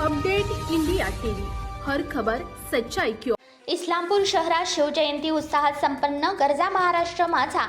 Update India TV. हर खबर सच्चाई क्यों इस्लामपूर शहरात शिवजयंती उत्साहात संपन्न गरजा महाराष्ट्र माझा.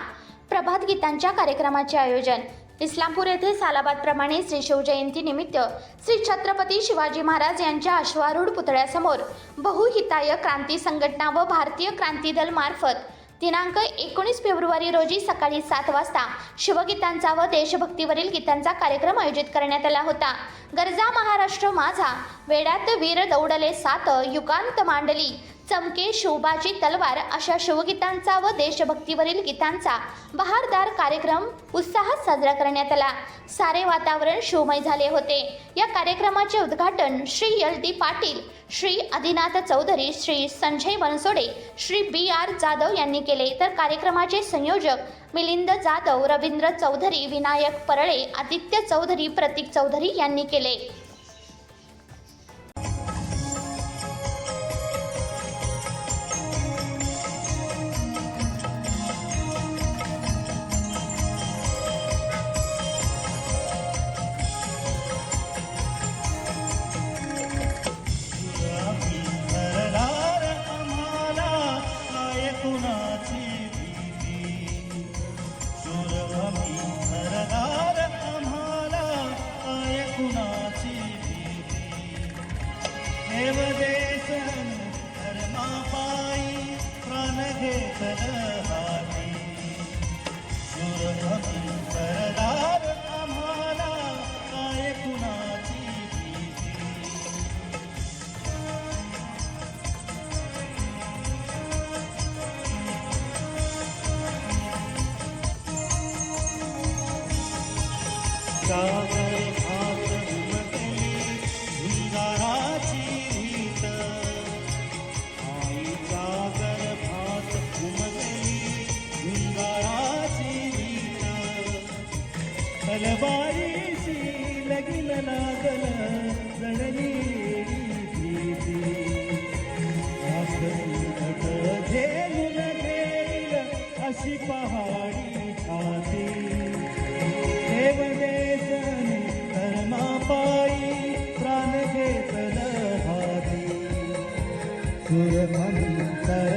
प्रभात गीतांच्या कार्यक्रमाचे आयोजन. इस्लामपूर येथे सालाबादप्रमाणे श्री शिवजयंती निमित्त श्री छत्रपती शिवाजी महाराज यांच्या अश्वारूढ पुतळ्यासमोर बहुहिताय क्रांती संघटना व भारतीय क्रांती दल मार्फत दिनांक एकोणीस फेब्रुवारी रोजी सकाळी सात वाजता शिवगीतांचा व देशभक्तीवरील गीतांचा कार्यक्रम आयोजित करण्यात आला होता. गरजा महाराष्ट्र माझा वेडात वीर दौडले सात युगांत मांडली. चमके शोभाची तलवार अशा शिवगीतांचा व देशभक्तीवरील गीतांचा बहारदार कार्यक्रम उत्साहात साजरा करण्यात आला. सारे वातावरण शोमय झाले होते. या कार्यक्रमाचे उद्घाटन Shri L D Patil Shri Adinath Chaudhari Shri Sanjay Bansode Shri B R Jadhav यांनी केले. तर कार्यक्रमाचे संयोजक मिलिंद जाधव रवींद्र चौधरी विनायक परळे आदित्य चौधरी प्रतीक चौधरी यांनी केले. देव देशन धर्मापायी प्राण घेतल हाती सुरभमी घरदार आम्हाला काय कुणाची भीती सागर भात? ನಲವಾರಿಸಿ ನಗಿಲನಾಗಲ ನಳನಿ ಪ್ರೀತಿ ಧೇನು ನಗೇಲ ಹಸಿ ಪಹಾಡಿ ಖಾತಿ ದೇವದೇಶನಿ ಧರ್ಮಾಪಾಯಿ ಪ್ರಾಣ ಘೇತನ ಹಾದಿ ಸುರಮಂತರ